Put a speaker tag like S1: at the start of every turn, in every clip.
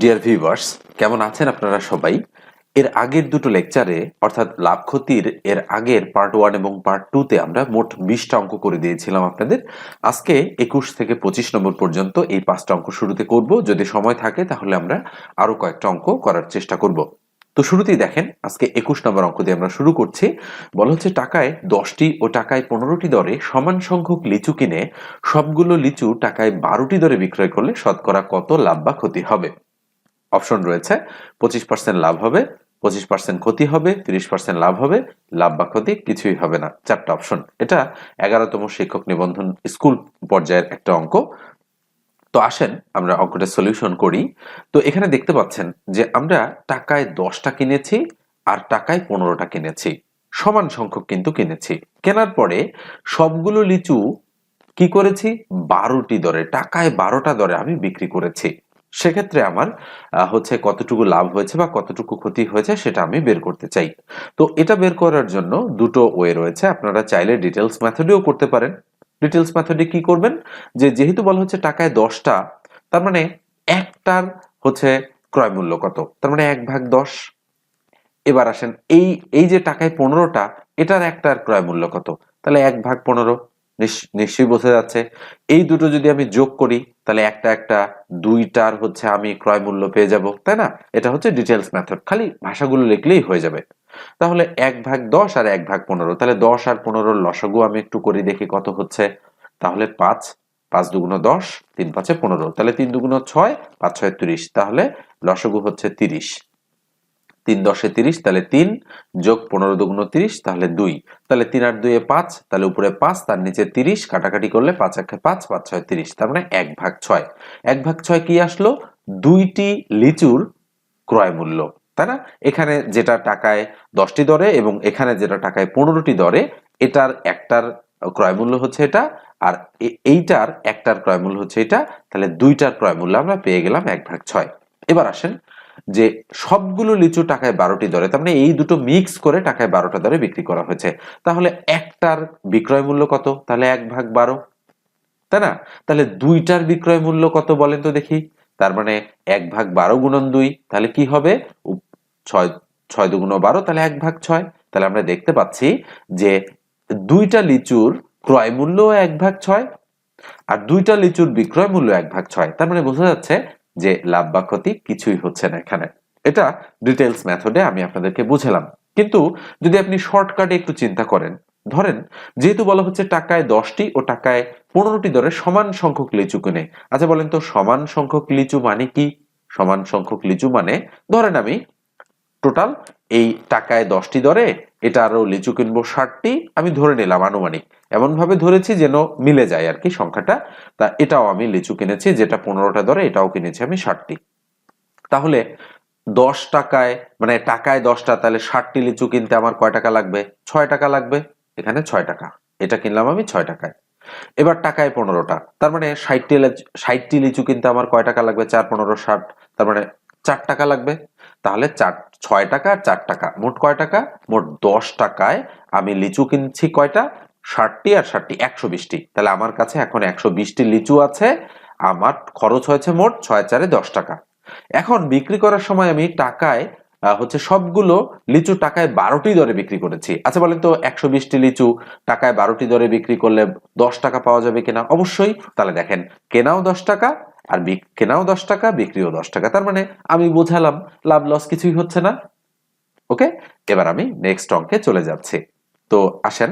S1: Dear viewers কেমন আছেন আপনারা সবাই? এর আগের দুটো লেকচারে অর্থাৎ লাভ ক্ষতির, এর আগের পার্ট ওয়ান এবং পার্ট টুতে আমরা মোট বিশটা অঙ্ক করে দিয়েছিলাম আপনাদের। আজকে একুশ থেকে পঁচিশ নম্বর পর্যন্ত এই পাঁচটা অঙ্ক শুরুতে করব। যদি সময় থাকে, তাহলে আমরা আরও কয়েকটা অঙ্ক করার চেষ্টা করব। তো শুরুতেই দেখেন, আজকে একুশ নম্বর অঙ্ক দিয়ে আমরা শুরু করছি। বলা হচ্ছে, টাকায় দশটি ও টাকায় পনেরোটি দরে সমান সংখ্যক লিচু কিনে সবগুলো লিচু টাকায় বারোটি দরে বিক্রয় করলে শতকরা কত লাভ বা ক্ষতি হবে? অপশন রয়েছে, পঁচিশ পার্সেন্ট লাভ হবে, পঁচিশ পার্সেন্ট ক্ষতি হবে, তিরিশ পার্সেন্ট লাভ হবে, লাভ বা ক্ষতি কিছুই হবে না। চারটা অপশন। এটা এগারোতম শিক্ষক নিবন্ধন স্কুল পর্যায়ের একটা অঙ্ক। তো আসেন, আমরা অঙ্কটা সলিউশন করি। তো এখানে দেখতে পাচ্ছেন যে আমরা টাকায় দশটা কিনেছি আর টাকায় পনেরোটা কিনেছি। সমান সংখ্যক কিন্তু কিনেছি। কেনার পরে সবগুলো লিচু কি করেছি? বারোটি দরে, টাকায় বারোটা দরে আমি বিক্রি করেছি। সেক্ষেত্রে আমার হচ্ছে কতটুকু লাভ হয়েছে বা কতটুকু ক্ষতি হয়েছে সেটা আমি বের করতে চাই। তো এটা বের করার জন্য দুটো ওয়ে রয়েছে। আপনারা চাইলে ডিটেলস মেথডেও করতে পারেন। ডিটেলস মেথডে কি করবেন? যে যেহেতু বলা হচ্ছে টাকায় দশটা, তার মানে একটার হচ্ছে ক্রয় মূল্য কত? তার মানে এক ভাগ দশ। এবার আসেন, এই এই যে টাকায় পনেরোটা, এটার একটার ক্রয় মূল্য কত? তাহলে এক ভাগ পনেরো। নিশ- নিশ্চয়ই বোঝা যাচ্ছে। এই দুটো যদি আমি যোগ করি তাহলে একটা একটা দুইটার হচ্ছে আমি ক্রয় মূল্য পেয়ে যাব, তাই না? এটা হচ্ছে ডিটেলস মেথড খালি ভাষাগুলো লিখলেই হয়ে যাবে। তাহলে এক ভাগ দশ আর এক ভাগ পনেরো। তাহলে দশ আর পনেরোর লসাগু আমি একটু করি দেখি কত হচ্ছে। তাহলে পাঁচ পাঁচ দুগুণ দশ, তিন পাঁচে পনেরো। তাহলে তিন দুগুণ ছয়, পাঁচ ছয় তিরিশ। তাহলে লসগু হচ্ছে তিরিশ। তিন দশে তিরিশ, তাহলে তিন, যোগ পনেরো দুগুণ তিরিশ, তাহলে দুই। তাহলে তিন আর দুইয়ে পাঁচ, তাহলে উপরে পাঁচ, তার নিচে তিরিশ, কাটাকাটি করলে পাঁচ একে পাঁচ পাঁচ ছয় তিরিশ, তার মানে এক ভাগ ছয়। এক ভাগ ছয় কি আসলো? দুইটি লিচুর ক্রয় মূল্য, তাই না? এখানে যেটা টাকায় দশটি দরে এবং এখানে যেটা টাকায় পনেরোটি দরে এটার একটার ক্রয় মূল্য হচ্ছে এটা, আর এইটার একটার ক্রয় মূল্য হচ্ছে এটা, তাহলে দুইটার ক্রয় মূল্য আমরা পেয়ে গেলাম এক ভাগ ছয়। এবার আসেন যে সবগুলো লিচু টাকায় বারোটি দরে, তার মানে এই দুটো মিক্স করে টাকায় বারোটা দরে বিক্রি করা হয়েছে। তাহলে একটার বিক্রয় মূল্য কত? তাহলে এক ভাগ বারো। তাই না? তাহলে দুইটার বিক্রয় মূল্য কত বলেন তো দেখি। তার মানে এক ভাগ বারো গুণন দুই, তাহলে কি হবে? ছয় ছয় দুগুণ বারো, তাহলে এক ভাগ ছয়। তাহলে আমরা দেখতে পাচ্ছি যে দুইটা লিচুর ক্রয় মূল্য এক ভাগ ছয়, আর দুইটা লিচুর বিক্রয় মূল্য এক ভাগ ছয়। তার মানে বোঝা যাচ্ছে যে লাভ বা ক্ষতি কিছুই হচ্ছে না এখানে। এটা ডিটেলস মেথডে আমি আপনাদেরকে বুঝালাম। কিন্তু যদি আপনি শর্টকাটে একটু চিন্তা করেন, ধরেন যেহেতু বলা হচ্ছে টাকায় দশটি ও টাকায় পনেরোটি দরে সমান সংখ্যক লিচু কিনে। আচ্ছা বলেন তো সমান সংখ্যক লিচু মানে কি? সমান সংখ্যক লিচু মানে ধরেন আমি টোটাল এই টাকায় দশটি দরে এটা আরও লিচু কিনবো ষাটটি, আমি ধরে নিলাম আনুমানিক। এমন ভাবে ধরেছি যেন মিলে যায় আর কি সংখ্যাটা। তা এটাও আমি লিচু কিনেছি, যেটা পনেরোটা দরে, এটাও কিনেছি আমি ষাটটি। তাহলে দশ টাকায় মানে টাকায় দশটা, তাহলে ষাটটি লিচু কিনতে আমার কয় টাকা লাগবে? ছয় টাকা লাগবে। এখানে ছয় টাকা। এটা কিনলাম আমি ছয় টাকায়। এবার টাকায় পনেরোটা। তার মানে ষাটটি ষাটটি লিচু কিনতে আমার কয় টাকা লাগবে? চার, পনেরো, ষাট। তার মানে চার টাকা লাগবে। তাহলে চার, ছয় টাকা চার টাকা। মোট কয় টাকা? মোট দশ টাকায় আমি লিচু কিনছি কয়টা? ষাটটি আর ষাটটি, একশো বিশটি। তাহলে আমার কাছে এখন একশো বিশটি লিচু আছে, আমার খরচ হয়েছে মোট ছয় চারে দশ টাকা। এখন বিক্রি করার সময় আমি টাকায় হচ্ছে সবগুলো লিচু টাকায় বারোটি দরে বিক্রি করেছি। আচ্ছা বলেন তো একশো বিশটি লিচু টাকায় বারোটি দরে বিক্রি করলে দশ টাকা পাওয়া যাবে কিনা? অবশ্যই। তাহলে দেখেন, কেনাও দশ টাকা আর কেনাও দশ টাকা, বিক্রিও দশ টাকা। তার মানে আমি বোঝালাম, লাভ লস কিছুই হচ্ছে না। ওকে? এবার আমি নেক্সট অঙ্কে চলে যাচ্ছি। তো আসেন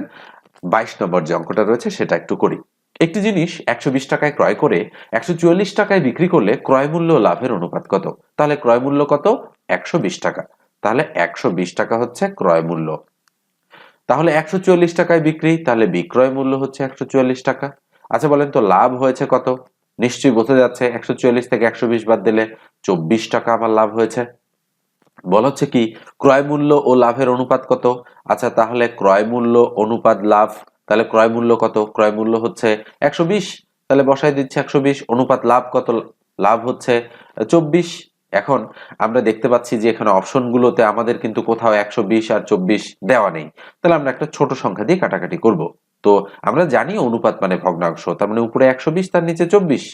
S1: বাইশ নম্বর যে অঙ্কটা রয়েছে, সেটা একটু করি। একটি জিনিস একশো বিশ টাকায় ক্রয় করে একশো চুয়াল্লিশ টাকায় বিক্রি করলে ক্রয় মূল্য লাভের অনুপাত কত? তাহলে ক্রয় মূল্য কত? একশো বিশ টাকা। তাহলে একশো বিশ টাকা হচ্ছে ক্রয় মূল্য। তাহলে একশো চুয়াল্লিশ টাকায় বিক্রি, তাহলে বিক্রয় মূল্য হচ্ছে একশো চুয়াল্লিশ টাকা। আচ্ছা বলেন তো লাভ হয়েছে কত? নিশ্চয়ই বোঝা যাচ্ছে, একশো চুয়াল্লিশ থেকে একশো বিশ বাদ দিলে চব্বিশ টাকা আমার লাভ হয়েছে। বলা হচ্ছে কি, ক্রয় মূল্য ও লাভের অনুপাত কত? আচ্ছা তাহলে ক্রয় মূল্য, অনুপাত, লাভ, তাহলে ক্রয় মূল্য কত? ক্রয় মূল্য হচ্ছে একশো বিশ, তাহলে বসাই দিচ্ছে একশো বিশ, অনুপাত, লাভ কত? লাভ হচ্ছে চব্বিশ। এখন আমরা দেখতে পাচ্ছি যে এখানে অপশনগুলোতে আমাদের কিন্তু কোথাও একশো বিশ আর চব্বিশ দেওয়া নেই। তাহলে আমরা একটা ছোট সংখ্যা দিয়ে কাটাকাটি করব। তো আমরা জানি অনুপাত মানে ভগ্নাংশ, তার মানে উপরে একশো বিশ, তার নিচে চব্বিশ।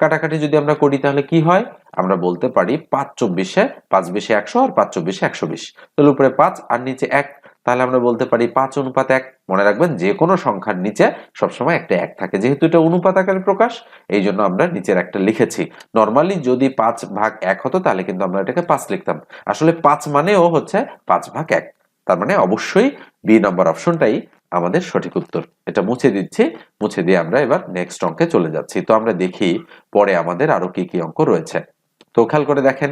S1: কাটাকাটি যদি আমরা করি তাহলে কি হয়? আমরা বলতে পারি পাঁচ চব্বিশে পাঁচ বিশে একশো আর পাঁচ চব্বিশে একশো বিশ। তাহলে উপরে পাঁচ আর নিচে এক। তাহলে আমরা বলতে পারি পাঁচ অনুপাত এক। মনে রাখবেন যে কোনো সংখ্যার নিচে সবসময় একটা এক থাকে, যেহেতু এটা অনুপাত আকারে প্রকাশ, এই জন্য আমরা নিচের একটা লিখেছি। নর্মালি যদি পাঁচ ভাগ এক হতো তাহলে কিন্তু আমরা এটাকে পাঁচ লিখতাম। আসলে পাঁচ মানেও হচ্ছে পাঁচ ভাগ এক। তার মানে অবশ্যই বি নম্বর অপশনটাই আমাদের সঠিক উত্তর। এটা মুছে দিচ্ছি, মুছে দিয়ে আমরা এবার নেক্সট অঙ্কে চলে যাচ্ছি। তো আমরা দেখি পরে আমাদের আরও কি কি অঙ্ক রয়েছে। তো খেয়াল করে দেখেন,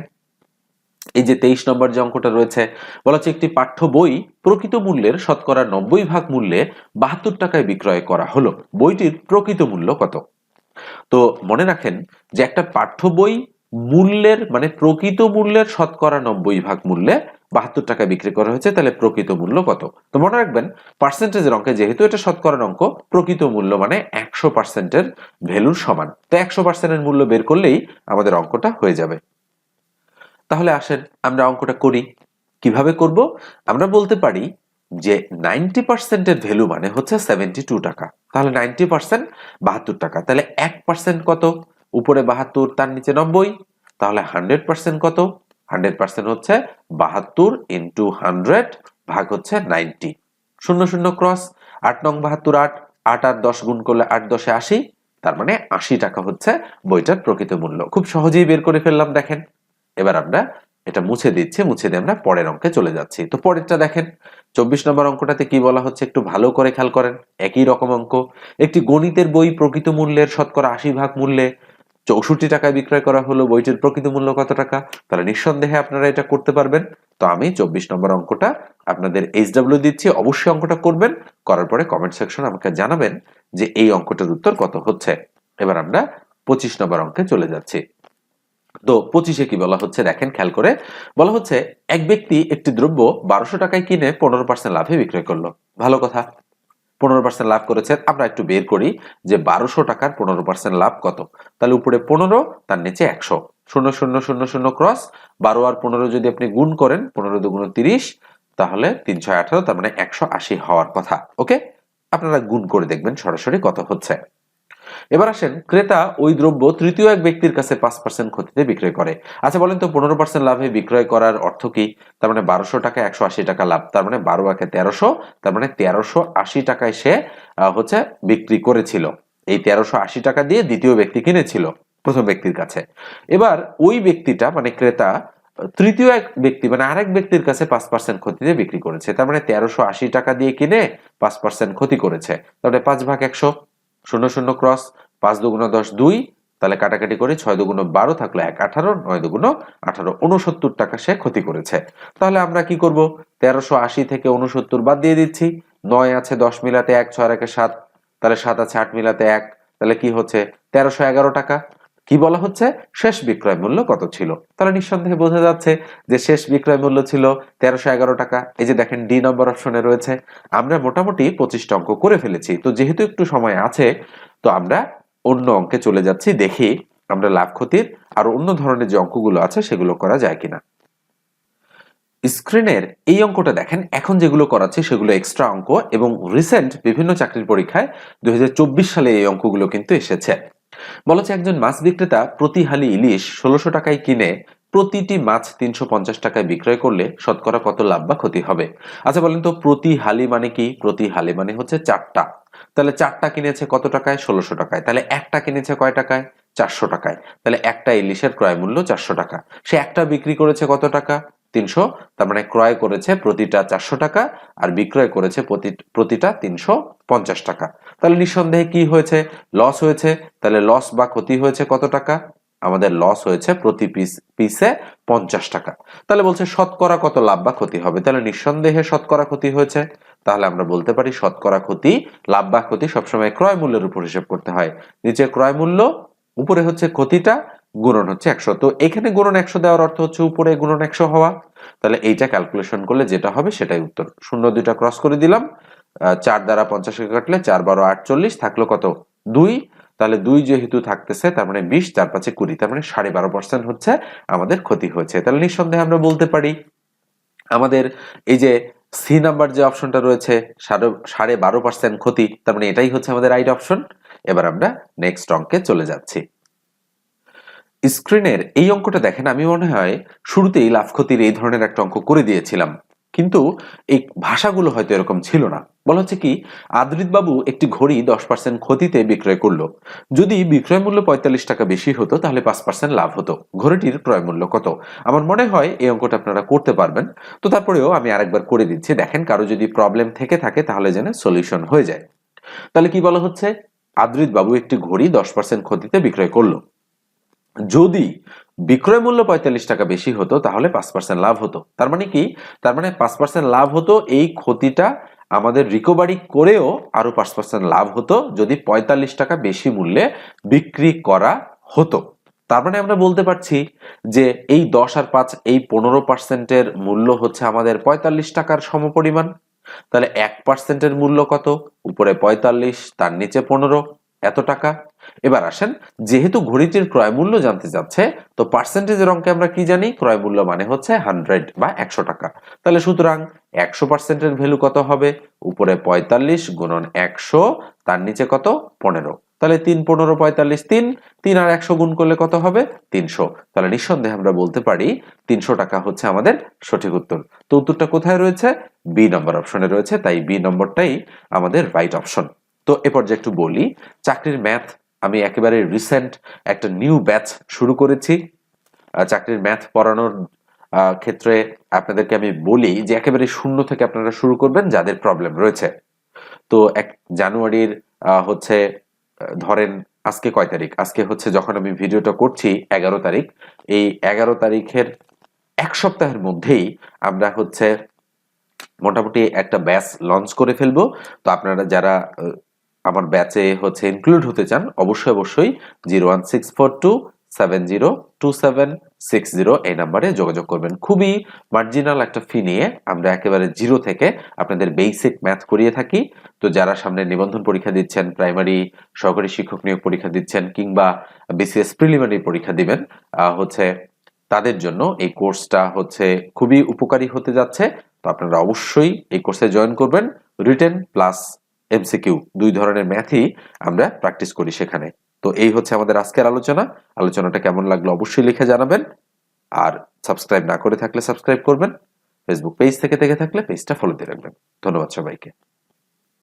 S1: এই যে তেইশ নম্বর যে অঙ্কটা রয়েছে, বলা হচ্ছে একটি পাঠ্য বই প্রকৃত মূল্যের শতকরা নব্বই ভাগ মূল্যে বাহাত্তর টাকায় বিক্রয় করা হলো। বইটির প্রকৃত মূল্য কত? তো মনে রাখেন যে একটা পাঠ্য বই মূল্যের মানে প্রকৃত মূল্যের শতকরা নব্বই ভাগ মূল্যে বাহাত্তর টাকা বিক্রি করা হয়েছে, তাহলে প্রকৃত মূল্য কত? তো মনে রাখবেন পার্সেন্টেজের অঙ্কে যেহেতু এটা শতকরা অঙ্ক, প্রকৃত মূল্য মানে একশো পার্সেন্টের ভ্যালুর সমান। তো একশো পার্সেন্টের মূল্য বের করলেই আমাদের অঙ্কটা হয়ে যাবে। তাহলে আসেন, আমরা অঙ্কটা করি। কীভাবে করব? আমরা বলতে পারি যে নাইনটি পার্সেন্টের ভ্যালু মানে হচ্ছে সেভেন্টি টু টাকা। তাহলে নাইনটি পার্সেন্ট বাহাত্তর টাকা। তাহলে এক পার্সেন্ট কত? উপরে বাহাত্তর, তার নিচে নব্বই, তাহলে হান্ড্রেড পার্সেন্ট কত? হান্ড্রেড পার্সেন্ট হচ্ছে বাহাত্তর ইন্টু হান্ড্রেড ভাগ হচ্ছে নাইনটি। শূন্য শূন্য ক্রস, আট নং বাহাত্তর আট আট আর দশ গুণ করলে আট দশে আশি, তার মানে আশি টাকা হচ্ছে বইটার প্রকৃত মূল্য। খুব সহজেই বের করে ফেললাম, দেখেন। এবার আমরা এটা মুছে দিচ্ছি, মুছে দিয়ে আমরা পরের অঙ্কে চলে যাচ্ছি। তো পরেরটা দেখেন, চব্বিশ নম্বর অঙ্কটাতে কি বলা হচ্ছে? একটু ভালো করে খেয়াল করেন, একই রকম অঙ্ক। একটি গণিতের বই প্রকৃত মূল্যের শতকরা আশি ভাগ মূল্যে চৌষট্টি টাকায় বিক্রয় করা হলো বইটির প্রকৃত মূল্য কত টাকা? তাহলে নিঃসন্দেহে আপনারা এটা করতে পারবেন। তো আমি চব্বিশ নম্বর অঙ্কটা আপনাদের এইচ ডাব্লিউ দিচ্ছি। অবশ্যই অঙ্কটা করবেন। করার পরে কমেন্ট সেকশন আমাকে জানাবেন যে এই অঙ্কটার উত্তর কত হচ্ছে। এবার আমরা পঁচিশ নম্বর অঙ্কে চলে যাচ্ছি। তো পঁচিশে কি বলা হচ্ছে? দেখেন, খেয়াল করে। বলা হচ্ছে, এক ব্যক্তি একটি দ্রব্য বারোশো টাকায় কিনে পনেরো পার্সেন্ট লাভে বিক্রয় করল। ভালো কথা। পনেরো পার্সেন্ট লাভ করেছেন আমরা একটু বের করি যে বারোশো টাকার পনেরো পার্সেন্ট লাভ কত? তাহলে উপরে পনেরো, তার নিচে একশো। শূন্য শূন্য শূন্য শূন্য ক্রস বারো আর পনেরো যদি আপনি গুণ করেন, পনেরো দুগুণ তিরিশ, তাহলে তিনশো আঠারো, তার মানে একশো আশি হওয়ার কথা। ওকে আপনারা গুণ করে দেখবেন সরাসরি কত হচ্ছে। এবার আসেন, ক্রেতা ওই দ্রব্য তৃতীয় এক ব্যক্তির কাছে পাঁচ পার্সেন্ট ক্ষতিতে বিক্রয় করে। আচ্ছা বলেন তো, পনেরো পার্সেন্ট লাভে বিক্রয় করার অর্থ কি? তার মানে বারোশো টাকা একশো আশি টাকা লাভ, তার মানে বারো একে তেরোশো, তার মানে তেরোশো আশি টাকায় সে হচ্ছে বিক্রি করেছিল। এই তেরোশো আশি টাকা দিয়ে দ্বিতীয় ব্যক্তি কিনেছিল, প্রথম ব্যক্তির কাছে। এবার ওই ব্যক্তিটা মানে ক্রেতা, তৃতীয় এক ব্যক্তি মানে আরেক ব্যক্তির কাছে পাঁচ পার্সেন্ট ক্ষতিতে বিক্রি করেছে, তার মানে তেরোশো আশি টাকা দিয়ে কিনে পাঁচ পার্সেন্ট ক্ষতি করেছে তাহলে পাঁচ ভাগ একশো। শূন্য শূন্য ক্রস, পাঁচ দুগুণ দশ দুই, তাহলে কাটাকাটি করে ছয় দুগুণ বারো থাকল এক আঠারো, নয় দুগুণ আঠারো উনসত্তর টাকা সে ক্ষতি করেছে। তাহলে আমরা কি করব? তেরোশো আশি থেকে উনসত্তর বাদ দিয়ে দিচ্ছি। নয় আছে দশ মিলাতে এক, ছয় একে সাত, তাহলে সাত আছে আট মিলাতে এক, তাহলে কি হচ্ছে? তেরোশো এগারো টাকা। কি বলা হচ্ছে? শেষ বিক্রয় মূল্য কত ছিল? তাহলে নিঃসন্দেহে বোঝা যাচ্ছে যে শেষ বিক্রয় মূল্য ছিল তেরোশো এগারো টাকা। এই যে দেখেন ডি নম্বর অপশনে রয়েছে। আমরা মোটামুটি পঁচিশটা অঙ্ক করে ফেলেছি। তো যেহেতু একটু সময় আছে, তো আমরা অন্য অঙ্কে চলে যাচ্ছি, দেখি আমরা লাভ ক্ষতির আর অন্য ধরনের যে অঙ্কগুলো আছে, সেগুলো করা যায় কিনা। স্ক্রিনের এই অঙ্কটা দেখেন, এখন যেগুলো করাচ্ছে সেগুলো এক্সট্রা অঙ্ক এবং রিসেন্ট বিভিন্ন চাকরির পরীক্ষায় দুই হাজার চব্বিশ সালে এই অঙ্কগুলো কিন্তু এসেছে। বলছে একজন মাছ বিক্রেতা প্রতি হালি ইলিশ ষোলোশো টাকায় কিনে প্রতিটি মাছ তিনশো পঞ্চাশ টাকায় বিক্রয় করলে শতকরা কত লাভ বা ক্ষতি হবে? আচ্ছা বলেন তো, প্রতি হালি মানে কি? প্রতি হালি মানে হচ্ছে চারটা। তাহলে চারটা কিনেছে কত টাকায়? ষোলোশো টাকায়। তাহলে একটা কিনেছে কয় টাকায়? চারশো টাকায়। তাহলে একটা ইলিশের ক্রয় মূল্য চারশো টাকা। সে একটা বিক্রি করেছে কত টাকা? তিনশো। তার মানে ক্রয় করেছে প্রতিটা চারশো টাকা আর বিক্রয় করেছে প্রতিটা তিনশো পঞ্চাশ টাকা। তাহলে নিঃসন্দেহে কি হয়েছে? লস হয়েছে। তাহলে লস বা ক্ষতি হয়েছে কত টাকা? আমাদের লস হয়েছে প্রতি পিস পিসে পঞ্চাশ টাকা। তাহলে বলছে শতকরা কত লাভ বা ক্ষতি হবে? তাহলে নিঃসন্দেহে শতকরা ক্ষতি হয়েছে। তাহলে আমরা বলতে পারি শতকরা ক্ষতি, লাভ বা ক্ষতি সবসময় ক্রয় মূল্যের উপর হিসেব করতে হয়। নিচে ক্রয় মূল্য, উপরে হচ্ছে ক্ষতিটা, গুণন হচ্ছে একশো। তো এখানে গুণন একশো দেওয়ার অর্থ হচ্ছে উপরে গুণন একশো হওয়া। তাহলে এইটা ক্যালকুলেশন করলে যেটা হবে সেটাই উত্তর। শূন্য দুইটা ক্রস করে দিলাম। চার দ্বারা পঞ্চাশকে কাটলে চার বারো আটচল্লিশ থাকল কত? দুই। তাহলে দুই যেহেতু থাকতেছে, তার মানে বিশ, চার পাঁচে কুড়ি, তার মানে সাড়ে বারো পার্সেন্ট হচ্ছে আমাদের ক্ষতি হয়েছে। তাহলে নিঃসন্দেহে আমরা বলতে পারি, আমাদের এই যে সি নাম্বার যে অপশনটা রয়েছে, সাড়ে- সাড়ে বারো পার্সেন্ট ক্ষতি, তার মানে এটাই হচ্ছে আমাদের রাইট অপশন এবার আমরা নেক্সট অঙ্কে চলে যাচ্ছি। স্ক্রিনের এই অঙ্কটা দেখেন, আমি মনে হয় শুরুতেই লাভ ক্ষতির এই ধরনের একটা অঙ্ক করে দিয়েছিলাম। কিন্তু এই ভাষাগুলো হয়তো এরকম ছিল না। বলা হচ্ছে কি আদৃত বাবু একটি ঘড়ি দশ পার্সেন্ট ক্ষতিতে বিক্রয় করল। যদি বিক্রয় মূল্য পঁয়তাল্লিশ টাকা বেশি হতো, তাহলে পাঁচ পার্সেন্ট লাভ হতো। ঘড়িটির ক্রয় মূল্য কত? আমার মনে হয় এই অঙ্কটা আপনারা করতে পারবেন। তো তারপরেও আমি আরেকবার করে দিচ্ছি। দেখেন, কারও যদি প্রবলেম থেকে থাকে, তাহলে যেন সলিউশন হয়ে যায়। তাহলে কি বলা হচ্ছে? আদৃত বাবু একটি ঘড়ি দশ পার্সেন্ট ক্ষতিতে বিক্রয় করল। যদি বিক্রয় মূল্য পঁয়তাল্লিশ টাকা বেশি হতো, তাহলে পাঁচ পার্সেন্ট লাভ হতো। তার মানে কি? তার মানে পাঁচ পার্সেন্ট লাভ হতো, এই ক্ষতিটা আমাদের রিকভারি করেও আরও পাঁচ পার্সেন্ট লাভ হতো, যদি পঁয়তাল্লিশ টাকা বেশি মূল্যে বিক্রি করা হতো। তার মানে আমরা বলতে পারছি যে এই দশ আর পাঁচ, এই পনেরো পার্সেন্টের মূল্য হচ্ছে আমাদের পঁয়তাল্লিশ টাকার সমপরিমাণ। তাহলে এক পার্সেন্টের মূল্য কত? উপরে পঁয়তাল্লিশ, তার নিচে পনেরো, এত টাকা। এবার আসেন, যেহেতু ঘড়িটির ক্রয় মূল্য জানতে যাচ্ছে, তো পার্সেন্টেজের অঙ্কে আমরা কি জানি? ক্রয় মূল্য মানে হচ্ছে হান্ড্রেড বা একশো টাকা। তাহলে সুতরাং একশো পার্সেন্টের ভ্যালু কত হবে? উপরে পঁয়তাল্লিশ গুণন একশো, তার নিচে কত? পনেরো। তাহলে তিন পনেরো, পঁয়তাল্লিশ তিন তিন আর একশো গুণ করলে কত হবে? তিনশো। তাহলে নিঃসন্দেহে আমরা বলতে পারি তিনশো টাকা হচ্ছে আমাদের সঠিক উত্তর। তো উত্তরটা কোথায় রয়েছে? বি নম্বর অপশনে রয়েছে, তাই বি নম্বরটাই আমাদের রাইট অপশন তো এ পর্যায়ে একটু বলি, চাকরির ম্যাথ আমি একেবারে রিসেন্ট একটা নিউ ব্যাচ শুরু করেছি। চাকরির ম্যাথ পড়ানোর ক্ষেত্রে আপনাদেরকে আমি বলি যে একেবারে শূন্য থেকে আপনারা শুরু করবেন যাদের প্রবলেম রয়েছে। তো এক জানুয়ারির হচ্ছে ধরেন আজকে কয় তারিখ? আজকে হচ্ছে যখন আমি ভিডিওটা করছি এগারো তারিখ, এই এগারো তারিখের এক সপ্তাহের মধ্যেই আমরা হচ্ছে মোটামুটি একটা ব্যাচ লঞ্চ করে ফেলব। তো আপনারা যারা আমার ব্যাচে হচ্ছে ইনক্লুড হতে চান, অবশ্যই অবশ্যই zero one six four two seven zero two seven six zero এই নাম্বারে যোগাযোগ করবেন। খুবই মার্জিনাল একটা ফি নিয়ে আমরা একেবারে জিরো থেকে আপনাদের বেসিক ম্যাথ করিয়ে থাকি। তো যারা সামনে নিবন্ধন পরীক্ষা দিচ্ছেন প্রাইমারি সহকারী শিক্ষক নিয়োগ পরীক্ষা দিচ্ছেন কিংবা বিসিএস প্রিলিমিনারি পরীক্ষা দিবেন হচ্ছে তাদের জন্য এই কোর্সটা হচ্ছে খুবই উপকারী হতে যাচ্ছে। তো আপনারা অবশ্যই এই কোর্সে জয়েন করবেন। রিটেন প্লাস এমসিকিউ দুই ধরনের ম্যাথই আমরা প্র্যাকটিস করি সেখানে। তো এই হচ্ছে আমাদের আজকের আলোচনা। আলোচনাটা কেমন লাগল অবশ্যই লিখে জানাবেন। আর সাবস্ক্রাইব না করে থাকলে সাবস্ক্রাইব করবেন। ফেসবুক পেজ থেকে থেকে থাকলে পেজটা ফলো দিয়ে রাখবেন। ধন্যবাদ সবাইকে।